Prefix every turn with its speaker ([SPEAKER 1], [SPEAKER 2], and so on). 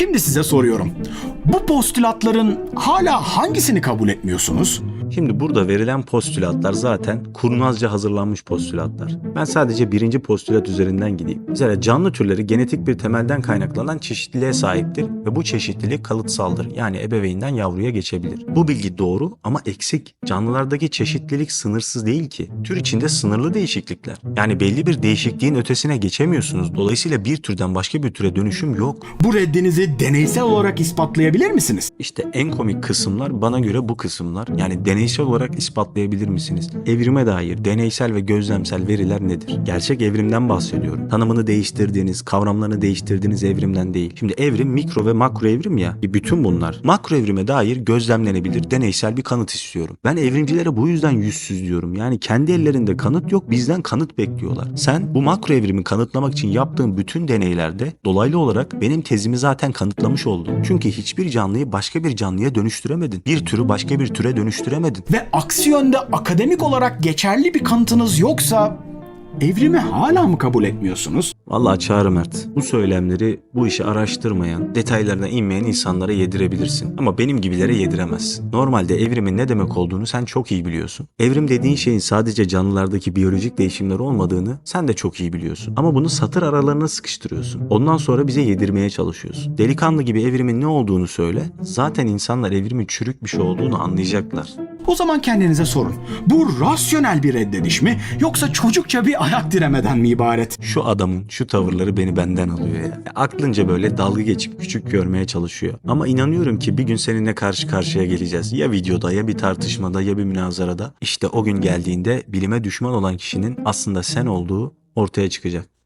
[SPEAKER 1] Şimdi size soruyorum. Bu postülatların hala hangisini kabul etmiyorsunuz?
[SPEAKER 2] Şimdi burada verilen postülatlar zaten kurnazca hazırlanmış postülatlar. Ben sadece birinci postülat üzerinden gideyim. Mesela canlı türleri genetik bir temelden kaynaklanan çeşitliliğe sahiptir ve bu çeşitlilik kalıtsaldır. Yani ebeveynden yavruya geçebilir. Bu bilgi doğru ama eksik. Canlılardaki çeşitlilik sınırsız değil ki. Tür içinde sınırlı değişiklikler. Yani belli bir değişikliğin ötesine geçemiyorsunuz. Dolayısıyla bir türden başka bir türe dönüşüm yok.
[SPEAKER 1] Bu reddinizi deneysel olarak ispatlayabilir misiniz?
[SPEAKER 2] İşte en komik kısımlar bana göre bu kısımlar. Yani deneysel olarak ispatlayabilir misiniz? Evrime dair deneysel ve gözlemsel veriler nedir? Gerçek evrimden bahsediyorum. Tanımını değiştirdiğiniz, kavramlarını değiştirdiğiniz evrimden değil. Şimdi evrim mikro ve makro evrim ya. Bir bütün bunlar. Makro evrime dair gözlemlenebilir deneysel bir kanıt istiyorum. Ben evrimcilere bu yüzden yüzsüz diyorum. Yani kendi ellerinde kanıt yok bizden kanıt bekliyorlar. Sen bu makro evrimi kanıtlamak için yaptığın bütün deneylerde dolaylı olarak benim tezimi zaten kanıtlamış oldun. Çünkü hiçbir canlıyı başka bir canlıya dönüştüremedin. Bir türü başka bir türe dönüştüremedin.
[SPEAKER 1] Ve aksi yönde akademik olarak geçerli bir kanıtınız yoksa evrimi hala mı kabul etmiyorsunuz?
[SPEAKER 2] Vallahi Çağrı Mert, bu söylemleri bu işi araştırmayan, detaylarına inmeyen insanlara yedirebilirsin. Ama benim gibilere yediremezsin. Normalde evrimin ne demek olduğunu sen çok iyi biliyorsun. Evrim dediğin şeyin sadece canlılardaki biyolojik değişimler olmadığını sen de çok iyi biliyorsun. Ama bunu satır aralarına sıkıştırıyorsun. Ondan sonra bize yedirmeye çalışıyorsun. Delikanlı gibi evrimin ne olduğunu söyle. Zaten insanlar evrimin çürük bir şey olduğunu anlayacaklar.
[SPEAKER 1] O zaman kendinize sorun. Bu rasyonel bir reddediş mi yoksa çocukça bir ayak diremeden mi ibaret?
[SPEAKER 2] Şu adamın şu tavırları beni benden alıyor ya. Aklınca böyle dalga geçip küçük görmeye çalışıyor. Ama inanıyorum ki bir gün seninle karşı karşıya geleceğiz. Ya videoda ya bir tartışmada ya bir münazarada. İşte o gün geldiğinde bilime düşman olan kişinin aslında sen olduğu ortaya çıkacak.